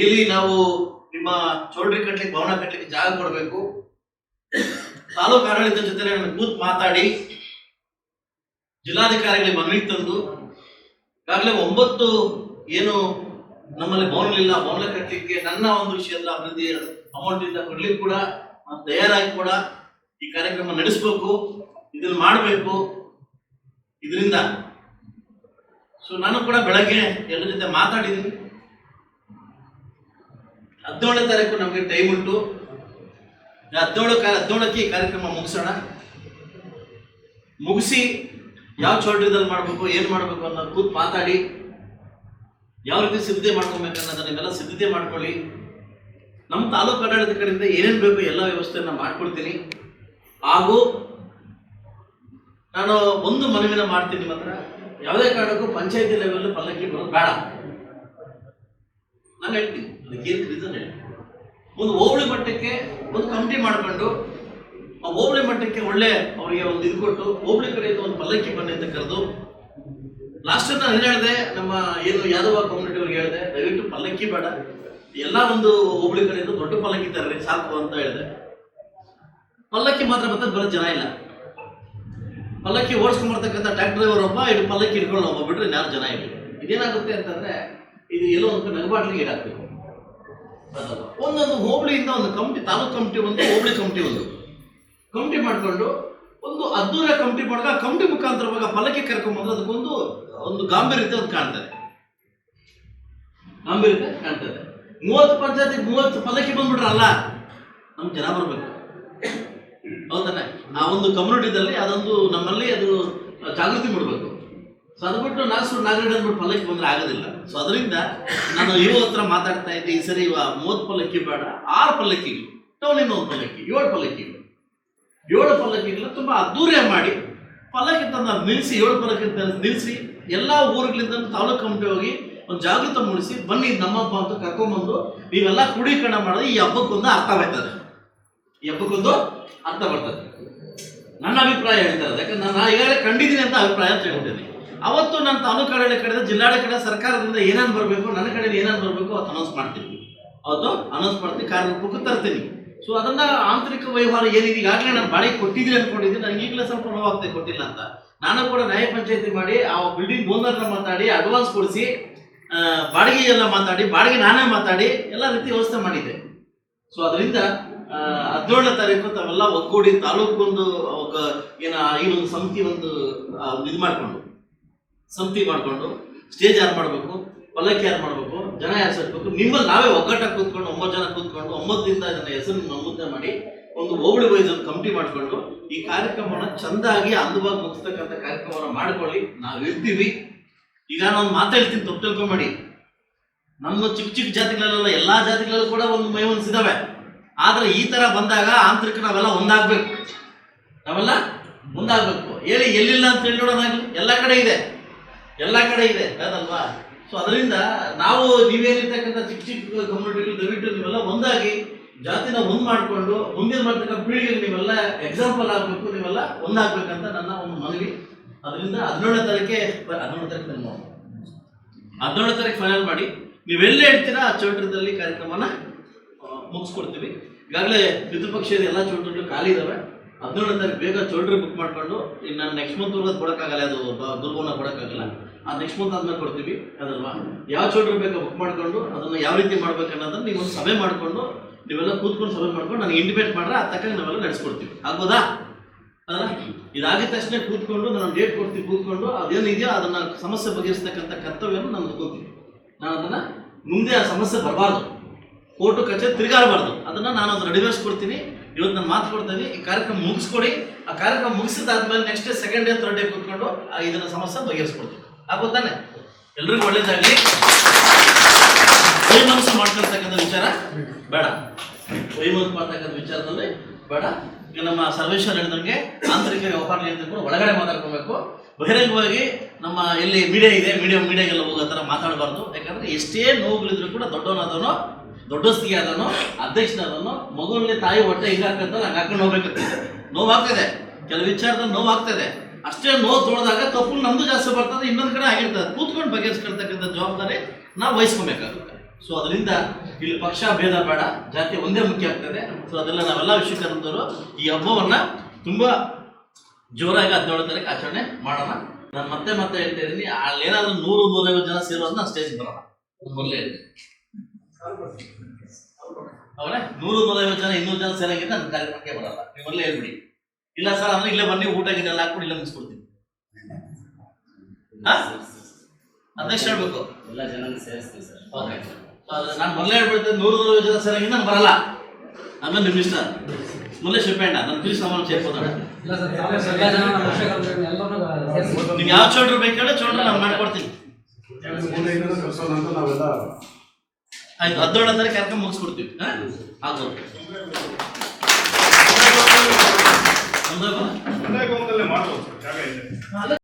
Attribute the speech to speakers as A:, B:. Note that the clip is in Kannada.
A: ಇಲ್ಲಿ ನಾವು ನಿಮ್ಮ ಚೌಲ್ಟ್ರಿ ಕಟ್ಲಿಕ್ಕೆ, ಭವನ ಕಟ್ಲಿಕ್ಕೆ ಜಾಗ ಕೊಡಬೇಕು. ತಾಲೂಕು ಆಡಳಿತ ಜೊತೆ ಕೂತ್ ಮಾತಾಡಿ. ಜಿಲ್ಲಾಧಿಕಾರಿಗಳಿಗೆ ಮನವಿ ತಂದು. ಈಗಾಗಲೇ ಒಂಬತ್ತು ಏನು ನಮ್ಮಲ್ಲಿ ಭವನಗಳಿಲ್ಲ. ಭವನ ಕಟ್ಟಲಿಕ್ಕೆ ನನ್ನ ಒಂದು ವಿಷಯದ ಅಭಿವೃದ್ಧಿ ಅಮೌಂಟ್ ಇಂದ ಕೊಡ್ಲಿಕ್ಕೆ ಕೂಡ ತಯಾರಾಗಿ ಕೂಡ ಈ ಕಾರ್ಯಕ್ರಮ ನಡೆಸಬೇಕು. ಇದನ್ನ ಮಾಡಬೇಕು. ಇದರಿಂದ. ಸೊ ನಾನು ಕೂಡ ಬೆಳಗ್ಗೆ ಎಲ್ಲರ ಜೊತೆ ಮಾತಾಡಿದ್ದೀನಿ. ಹದಿನೇಳನೇ ತಾರೀಕು ನಮಗೆ ಟೈಮ್ ಉಂಟು. ಹದಿನೇಳು ಹದಿನೇಳಕ್ಕೆ ಈ ಕಾರ್ಯಕ್ರಮ ಮುಗಿಸೋಣ. ಮುಗಿಸಿ ಯಾವ ಚೌಲ್ಟ್ರಿದಲ್ಲಿ ಮಾಡಬೇಕು, ಏನು ಮಾಡಬೇಕು ಅನ್ನೋ ಕೂತ್ ಮಾತಾಡಿ. ಯಾವ ರೀತಿ ಸಿದ್ಧತೆ ಮಾಡ್ಕೊಬೇಕು ಅನ್ನೋದನ್ನೆಲ್ಲ ಸಿದ್ಧತೆ ಮಾಡ್ಕೊಳ್ಳಿ. ನಮ್ಮ ತಾಲೂಕು ಆಡಳಿತ ಕಡೆಯಿಂದ ಏನೇನು ಬೇಕು ಎಲ್ಲ ವ್ಯವಸ್ಥೆಯನ್ನ ಮಾಡ್ಕೊಡ್ತೀನಿ. ಹಾಗೂ ನಾನು ಒಂದು ಮನವಿನ ಮಾಡ್ತೀನಿ ನಿಮ್ಮ ಹತ್ರ ಯಾವುದೇ ಕಾರಣಕ್ಕೂ ಪಂಚಾಯತಿ ಲೆವೆಲ್ ಪಲ್ಲಕ್ಕಿ ಬರೋದು ಬೇಡ. ನಾನು ಹೇಳ್ತೀನಿ, ಅದಕ್ಕೆ ರೀಸನ್ ಹೇಳಿ. ಒಂದು ಹೋಬಳಿ ಮಟ್ಟಕ್ಕೆ ಒಂದು ಕಮಿಟಿ ಮಾಡಿಕೊಂಡು, ಆ ಹೋಬಳಿ ಮಟ್ಟಕ್ಕೆ ಒಳ್ಳೆ ಅವರಿಗೆ ಒಂದು ಇದು ಕೊಟ್ಟು, ಹೋಬಳಿ ಕಡೆಯಿಂದ ಒಂದು ಪಲ್ಲಕ್ಕಿ ಬನ್ನಿ ಅಂತ ಕರೆದು ಲಾಸ್ಟ್ ನಾನು ಹೇಳಿದೆ, ನಮ್ಮ ಏನು ಯಾದವ ಕಮ್ಯುನಿಟಿ ಅವ್ರಿಗೆ ಹೇಳಿದೆ, ದಯವಿಟ್ಟು ಪಲ್ಲಕ್ಕಿ ಬೇಡ. ಎಲ್ಲ ಒಂದು ಹೋಬಳಿ ಕಡೆಯಿಂದ ದೊಡ್ಡ ಪಲ್ಲಕ್ಕಿ ತರ್ರಿ, ಸಾಕು ಅಂತ ಹೇಳಿದೆ. ಪಲ್ಲಕ್ಕಿ ಮಾತ್ರ ಮತ್ತೆ ಬರೋ ಜನ ಇಲ್ಲ. ಪಲ್ಲಕ್ಕಿ ಓಡಿಸ್ಕೊಂಡ್ಬರ್ತಕ್ಕಂಥ ಟ್ಯಾಕ್ಟರ್ ಡ್ರೈವರ್ ಒಬ್ಬ ಇದು ಪಲ್ಲಕ್ಕಿ ಹಿಡ್ಕೊಂಡು ಒಬ್ಬ ಬಿಟ್ರೆ ಯಾರು ಜನ ಇಲ್ಲ. ಇದೇನಾಗುತ್ತೆ ಅಂತಂದ್ರೆ ಇದು ಎಲ್ಲೋ ಒಂದು ನಗಬಾಟ್ಲಿಗೆ ಈಡಾಗ್ಬೇಕು. ಒಂದೊಂದು ಹೋಬಳಿಯಿಂದ ಒಂದು ಕಮಿಟಿ, ತಾಲೂಕು ಕಮಿಟಿ ಒಂದು, ಹೋಬಳಿ ಕಮಿಟಿ ಒಂದು. ಕಮಿಟಿ ಮಾಡಿಕೊಂಡು ಒಂದು ಅದ್ದೂರ ಕಮಿಟಿ ಮಾಡಿದಾಗ ಕಮಿಟಿ ಮುಖಾಂತರವಾಗ ಫಲಕ್ಕೆ ಕರ್ಕೊಂಡ್ಬಂದ್ರೆ ಅದಕ್ಕೊಂದು ಒಂದು ಗಾಂಭೀರ್ಯತೆ ಒಂದು ಕಾಣ್ತದೆ. ಗಾಂಭೀರ್ಯತೆ ಕಾಣ್ತದೆ. ಮೂವತ್ತು ಪಂಚಾಯತಿ ಮೂವತ್ತು ಫಲಕ್ಕೆ ಬಂದ್ಬಿಟ್ರಲ್ಲ ನಮ್ಮ ಜನ ಬರಬೇಕು. ಹೌದಾನೆ ಆ ಒಂದು ಕಮ್ಯುನಿಟಿದಲ್ಲಿ ಅದೊಂದು ನಮ್ಮಲ್ಲಿ ಅದು ಜಾಗೃತಿ ಮೂಡಬೇಕು. ಸೊ ಅದು ಬಿಟ್ಟು ನಾಸು ನಾಗರಡ್ ಅಂದ್ಬಿಟ್ಟು ಪಲ್ಲಕ್ಕಿ ಬಂದ್ರೆ ಆಗೋದಿಲ್ಲ. ಸೊ ಅದರಿಂದ ನಾನು ಇವ ಹತ್ರ ಮಾತಾಡ್ತಾ ಇದ್ದೆ, ಈ ಸರಿ ಇವ ಮೂವತ್ತು ಪಲ್ಲಕ್ಕಿ ಬೇಡ, ಆರು ಪಲ್ಲಕ್ಕಿಗಳು ಟೌನಿಂದ ಒಂದು ಪಲ್ಲಕ್ಕಿ, ಏಳು ಪಲ್ಲಕ್ಕಿಗಳು. ಏಳು ಪಲ್ಲಕ್ಕಿಗಳು ತುಂಬಾ ಅದ್ದೂರಿಯ ಮಾಡಿ, ಪಲ್ಲಕ್ಕಿ ತಂದು ನಿಲ್ಲಿಸಿ ಏಳು ಪಲ್ಲಕ್ಕಿ ನಿಲ್ಲಿಸಿ ಎಲ್ಲ ಊರುಗಳಿಂದ ತಾಲೂಕು ಕಮಿಟಿ ಹೋಗಿ ಒಂದು ಜಾಗೃತ ಮೂಡಿಸಿ, ಬನ್ನಿ ನಮ್ಮಪ್ಪ ಅಂತ ಕರ್ಕೊಂಬಂದು ನೀವೆಲ್ಲ ಕ್ರೋಢೀಕರಣ ಮಾಡಿದ್ರೆ ಈ ಹಬ್ಬಕ್ಕೊಂದು ಅರ್ಥ ಬರ್ತದೆ. ಈ ಹಬ್ಬಕ್ಕೊಂದು ಅರ್ಥ ಬರ್ತದೆ. ನನ್ನ ಅಭಿಪ್ರಾಯ ಹೇಳ್ತಾರೆ ಯಾಕಂದ್ರೆ ನಾನು ಈಗಾಗಲೇ ಕಂಡಿದ್ದೀನಿ ಅಂತ ಅಭಿಪ್ರಾಯ ಅಂತ ಹೇಳ್ತೀನಿ ಅವತ್ತು ನನ್ನ ತಾಲೂಕು ಕಡೆ ಜಿಲ್ಲಾಡಳಿತ ಕಡೆ ಸರ್ಕಾರದಿಂದ ಏನೇನು ಬರಬೇಕು, ನನ್ನ ಕಡೆ ಏನೇನು ಬರಬೇಕು ಅವತ್ತು ಅನೌನ್ಸ್ ಮಾಡ್ತೀನಿ ಅವತ್ತು ಅನೌನ್ಸ್ ಮಾಡ್ತೀನಿ ಕಾರ್ಯಕ್ರಮಕ್ಕೆ ತರ್ತೀನಿ ಸೊ ಅದನ್ನ ಆಂತರಿಕ ವ್ಯವಹಾರ ಏನಿದೆ, ಈಗಾಗಲೇ ನಾನು ಬಾಡಿಗೆ ಕೊಟ್ಟಿದ್ದೀನಿ ಅನ್ಕೊಂಡಿದ್ದೀನಿ. ನನಗೆ ಈಗಲೇ ಸ್ವಲ್ಪ ನೋವಾಗ್ತದೆ, ಕೊಟ್ಟಿಲ್ಲ ಅಂತ. ನಾನು ಕೂಡ ನ್ಯಾಯ ಪಂಚಾಯತಿ ಮಾಡಿ, ಆ ಬಿಲ್ಡಿಂಗ್ ಓನರ್ನ ಮಾತಾಡಿ ಅಡ್ವಾನ್ಸ್ ಕೊಡಿಸಿ ಬಾಡಿಗೆ ಎಲ್ಲ ಮಾತಾಡಿ, ಬಾಡಿಗೆ ನಾನೇ ಮಾತಾಡಿ, ಎಲ್ಲ ರೀತಿ ವ್ಯವಸ್ಥೆ ಮಾಡಿದ್ದೆ. ಸೊ ಅದರಿಂದ ಹದಿನೇಳನೇ ತಾರೀಕು ತಾವೆಲ್ಲ ಒಗ್ಗೂಡಿ ತಾಲೂಕು ಒಂದು ಏನ, ಈ ಒಂದು ಸಮಿತಿ ಒಂದು ಇದು ಮಾಡ್ಕೊಂಡು. ಸಮಿತಿ ಮಾಡಿಕೊಂಡು ಸ್ಟೇಜ್ ಯಾರು ಮಾಡಬೇಕು, ಪಲ್ಲಕ್ಕಿ ಯಾರು ಮಾಡಬೇಕು, ಜನ ಯಾರು ಸೆಟ್ಬೇಕು ನಿಮ್ಮಲ್ಲಿ ನಾವೇ ಒಗ್ಗಟ್ಟಾಗಿ ಕೂತ್ಕೊಂಡು ಒಂಬತ್ತು ಜನ ಕೂತ್ಕೊಂಡು, ಒಂಬತ್ತರಿಂದ ಇದನ್ನ ಹೆಸರು ನಮೂದನೆ ಮಾಡಿ ಒಂದು ಹೋಬಳಿ ವೈಸ್ ಒಂದು ಕಮಿಟಿ ಮಾಡಿಕೊಂಡು ಈ ಕಾರ್ಯಕ್ರಮನ ಚಂದಾಗಿ ಅಂದವಾಗಿ ಮುಗಿಸ್ತಕ್ಕಂಥ ಕಾರ್ಯಕ್ರಮವನ್ನು ಮಾಡ್ಕೊಳ್ಳಿ. ನಾವು ಇರ್ತೀವಿ. ಈಗ ನಾನು ಮಾತು ಹೇಳ್ತೀನಿ, ತಪ್ಪು ಮಾಡಿ ನಮ್ಮ ಚಿಕ್ಕ ಚಿಕ್ಕ ಜಾತಿಗಳಲ್ಲೆಲ್ಲ ಎಲ್ಲಾ ಜಾತಿಗಳಲ್ಲೂ ಕೂಡ ಒಂದು ಮೈ ಇದಾವೆ ಆದ್ರೆ ಈ ತರ ಬಂದಾಗ ಆಂತರಿಕ ನಾವೆಲ್ಲ ಒಂದಾಗ್ಬೇಕು. ನಾವೆಲ್ಲ ಒಂದಾಗ್ಬೇಕು. ಹೇಳಿ ಎಲ್ಲಿಲ್ಲ ಅಂತ ಹೇಳಿ ನೋಡೋಣ, ಎಲ್ಲ ಕಡೆ ಇದೆ. ಎಲ್ಲ ಕಡೆ ಇದೆ ಅದಲ್ವಾ ಸೊ ಅದರಿಂದ ನಾವು ನೀವೇನಿರ್ತಕ್ಕಂಥ ಚಿಕ್ಕ ಚಿಕ್ಕ ಕಮ್ಯುನಿಟಿಗಳು ದಯವಿಟ್ಟು ನೀವೆಲ್ಲ ಒಂದಾಗಿ ಜಾತಿನ ಒಂದ್ ಮಾಡಿಕೊಂಡು, ಮುಂದಿನ ಬರ್ತಕ್ಕ ಪೀಳಿಗೆಗೆ ನೀವೆಲ್ಲ ಎಕ್ಸಾಂಪಲ್ ಆಗಬೇಕು, ನೀವೆಲ್ಲ ಒಂದಾಗಬೇಕಂತ ನನ್ನ ಒಂದು ಮನವಿ. ಅದರಿಂದ ಹದಿನೇಳನೇ ತಾರೀಕೆ ಹದಿನೇಳನೇ ತಾರೀಕು ನಿಮ್ಮ ಹದಿನೇಳನೇ ತಾರೀಕು ಫೈನಲ್ ಮಾಡಿ. ನೀವೆಲ್ಲೇ ಹೇಳ್ತೀರಾ, ಆ ಚೌಟ್ರದಲ್ಲಿ ಕಾರ್ಯಕ್ರಮನ ಮುಗಿಸ್ಕೊಡ್ತೀವಿ. ಈಗಾಗಲೇ ಪಿತೃಪಕ್ಷದ ಎಲ್ಲ ಚೌಟ್ರಗಳು ಖಾಲಿ ಇದಾವೆ. ಹದಿನೇಳನೇ ತಾರೀಕು ಬೇಗ ಚೌಲ್ಟ್ರಿ ಬುಕ್ ಮಾಡ್ಕೊಂಡು, ಇನ್ನು ನಾನು ನೆಕ್ಸ್ಟ್ ಮಂತ್ ಅದು ಕೊಡೋಕ್ಕಾಗಲ್ಲ, ಅದು ದುರ್ಗವನ್ನ ಕೊಡೋಕ್ಕಾಗಲ್ಲ. ಆ ನೆಕ್ಸ್ಟ್ ಮಂತ್ ಆದ್ಮೇಲೆ ಕೊಡ್ತೀವಿ, ಅದಲ್ವಾ? ಯಾವ ಚೌಲ್ಟ್ರಿ ಬೇಕೋ ಬುಕ್ ಮಾಡಿಕೊಂಡು, ಅದನ್ನು ಯಾವ ರೀತಿ ಮಾಡ್ಬೇಕು ಅನ್ನೋದನ್ನ ನೀವು ಸಭೆ ಮಾಡಿಕೊಂಡು, ನೀವೆಲ್ಲ ಕೂತ್ಕೊಂಡು ಸಭೆ ಮಾಡ್ಕೊಂಡು ನನಗೆ ಇಂಡಿಬೇಟ್ ಮಾಡ್ರೆ ಆ ತಕ್ಕ ನಾವೆಲ್ಲ ನಡೆಸ್ಕೊಡ್ತೀವಿ. ಆಗ್ಬೋದಾ? ಅಲ್ಲ, ಇದಾಗಿದ ತಕ್ಷಣ ಕೂತ್ಕೊಂಡು, ನಾನು ಡೇಟ್ ಕೊಡ್ತೀವಿ, ಕೂತ್ಕೊಂಡು ಅದೇನಿದೆಯೋ ಅದನ್ನು ಸಮಸ್ಯೆ ಬಗೆಹರಿಸ್ತಕ್ಕಂಥ ಕರ್ತವ್ಯವನ್ನು ನಾನು ತಗೋತೀನಿ ನಾನು ಅದನ್ನು ಮುಂದೆ ಆ ಸಮಸ್ಯೆ ಬರಬಾರ್ದು. ಕೋರ್ಟು ಕಚೇರಿ ತಿರುಗಾಡಬಾರ್ದು. ಅದನ್ನು ನಾನು ಅದನ್ನು ನಡೆವೇರಿಸ್ಕೊಡ್ತೀನಿ ಕೊಡ್ತೀನಿ. ಇವತ್ತು ನಾನು ಮಾತು ಕೊಡ್ತೀನಿ ಈ ಕಾರ್ಯಕ್ರಮ ಮುಗಿಸ್ಕೊಡಿ. ಆ ಕಾರ್ಯಕ್ರಮ ಮುಗಿಸಿದಾದ್ಮೇಲೆ next day second day third day ಕೂತ್ಕೊಂಡು ಇದನ್ನ ಸಮಸ್ಯೆ ಬಗೆಹರಿಸ್ಕೊಡ್ತೀವಿ. ಆಗೋತಾನೆ ಎಲ್ರಿಗೂ ಒಳ್ಳೇದಾಗಲಿ. ವೈಮನಸ್ಸು ಮಾಡ್ಕೊಳ್ತಕ್ಕಂಥ ವಿಚಾರ ಬೇಡ. ವೈಮನಸ್ಸು ಮಾಡ್ತಕ್ಕಂಥ ವಿಚಾರದಲ್ಲಿ ಬೇಡ. ಈಗ ನಮ್ಮ ಸರ್ವೇಶ್ವರ್ ಹೇಳಿದಂಗೆ ಆಂತರಿಕ ವ್ಯವಹಾರ ನಿಯಂತ್ರಣ ಒಳಗಡೆ ಮಾತಾಡ್ಕೋಬೇಕು. ಬಹಿರಂಗವಾಗಿ ನಮ್ಮ ಎಲ್ಲಿ ಮೀಡಿಯಾ ಇದೆ. ಮೀಡಿಯಾ ಮೀಡಿಯಾಗೆಲ್ಲ ಹೋಗೋ ಥರ ಮಾತಾಡಬಾರ್ದು. ಯಾಕಂದರೆ ಎಷ್ಟೇ ನೋವುಗಳಿದ್ರು ಕೂಡ ದೊಡ್ಡವನಾದವನು ದೊಡ್ಡಸ್ತಿಗೆ ಆದನು ಅಧ್ಯಕ್ಷನಾದನು ಮಗುವಲ್ಲಿ ತಾಯಿ ಹೊಟ್ಟೆ ಹಿಂಗಾಕಂತ ಹಂಗೆ ಹಾಕೊಂಡು ಹೋಗ್ಬೇಕಾಗ್ತದೆ ನೋವಾಗ್ತದೆ ಕೆಲವು ವಿಚಾರದಲ್ಲಿ ನೋವಾಗ್ತದೆ ಅಷ್ಟೇ ನೋವು ತೊಳೆದಾಗ ತಪ್ಪು ನಮ್ದು ಜಾಸ್ತಿ ಬರ್ತದೆ, ಇನ್ನೊಂದು ಕಡೆ ಆಗಿರ್ತದೆ. ಕೂತ್ಕೊಂಡು ಬಗೆಹರಿಸ್ಕೊಳ್ತಕ್ಕಂಥ ಜವಾಬ್ದಾರಿ ನಾವು ವಹಿಸ್ಕೊಬೇಕಾಗುತ್ತೆ. ಸೊ ಅದರಿಂದ ಇಲ್ಲಿ ಪಕ್ಷ ಭೇದ ಬೇಡ. ಜಾತಿ ಒಂದೇ ಮುಖ್ಯ ಆಗ್ತದೆ. ಸೊ ಅದೆಲ್ಲ ನಾವೆಲ್ಲ ವಿಶ್ವಕರ್ಮದವರು ಈ ಹಬ್ಬವನ್ನು ತುಂಬ ಜೋರಾಗಿ ಹದಿನೇಳು ತಾರೀಕು ಆಚರಣೆ ಮಾಡೋಣ. ನಾನು ಮತ್ತೆ ಮತ್ತೆ ಹೇಳ್ತಾ ಇದ್ದೀನಿ. ಅಲ್ಲಿ ಏನಾದರೂ ನೂರು ನೂರೈವತ್ತು ಜನ ಸೇರೋದು ನಾನು ಸ್ಟೇಜ್ ಬರೋಣ. ನಾನು ಮೊದಲೇ ಅವರೇ ನೂರು ನೂರೈವತ್ತು ಜನ ಇನ್ನೂರು ಜನ ಸೇರಂಗಿದ್ರೆ ನನ್ನ ಕಾರ್ಯಕ್ರಮಕ್ಕೆ ಬರಲ್ಲ ನೀವು ಮೊದಲೇ ಹೇಳ್ಬಿಡಿ. ಇಲ್ಲ ಸರ್ ಅಂದ್ರೆ ಇಲ್ಲೇ ಬನ್ನಿ ಊಟ ಗಿನ್ನೆಲ್ಲ ಎಲ್ಲ ಹಾಕ್ಬಿಟ್ಟು ಇಲ್ಲೇ ಮುಗಿಸ್ಕೊಡ್ತೀನಿ ಹಾ? ಅಧ್ಯಕ್ಷ ಹೇಳ್ಬೇಕು.
B: ಎಲ್ಲ ಜನ ಸೇರಿಸ್ತೀನಿ ಸರ್.
A: ಓಕೆ. ನಾನು ಮೊದಲೇ ಹೇಳ್ಬಿಡ್ತೇನೆ ನೂರು ನೂರೈವತ್ತು ಜನ ಸೇರಂಗಿದ್ರೆ ನಾನು ಬರಲ್ಲ. ಆಮೇಲೆ ನಿಮ್ಮ ಇಷ್ಟ. ಮೊದಲೇ ಶಿಪ್ಪಣ್ಣ ನಾನು ಪ್ಲೀಸ್ ನಮ್ಮ ಸೇರ್ಬೋದಣ್ಣ
C: ಇಲ್ಲ ಸರ್ ತಾವು ಎಲ್ಲ ಜನ ನಮ್ಮ ಪಕ್ಷಕರ್ತರು ಎಲ್ಲರನ್ನೂ ಸೇರಿಸಿ
A: ನೀವು ಯಾವ ಚೌಡ್ರು ಬೇಕಾದ್ರೆ ಚೌಡ್ರು ನಾನು ಮಾಡ್ಕೊಡ್ತೀನಿ.
D: ನಾವೆಲ್ಲ
A: ಆಯ್ತು ಹದಿನೇಳು ತಾರೀಕು ಕಾರ್ಯಕ್ರಮ ಮುಗಿಸ್ಕೊಡ್ತೀವಿ ಹಾಂ? ಆಗ್ಬೋದು
D: ಮಾಡ್ಬೋದು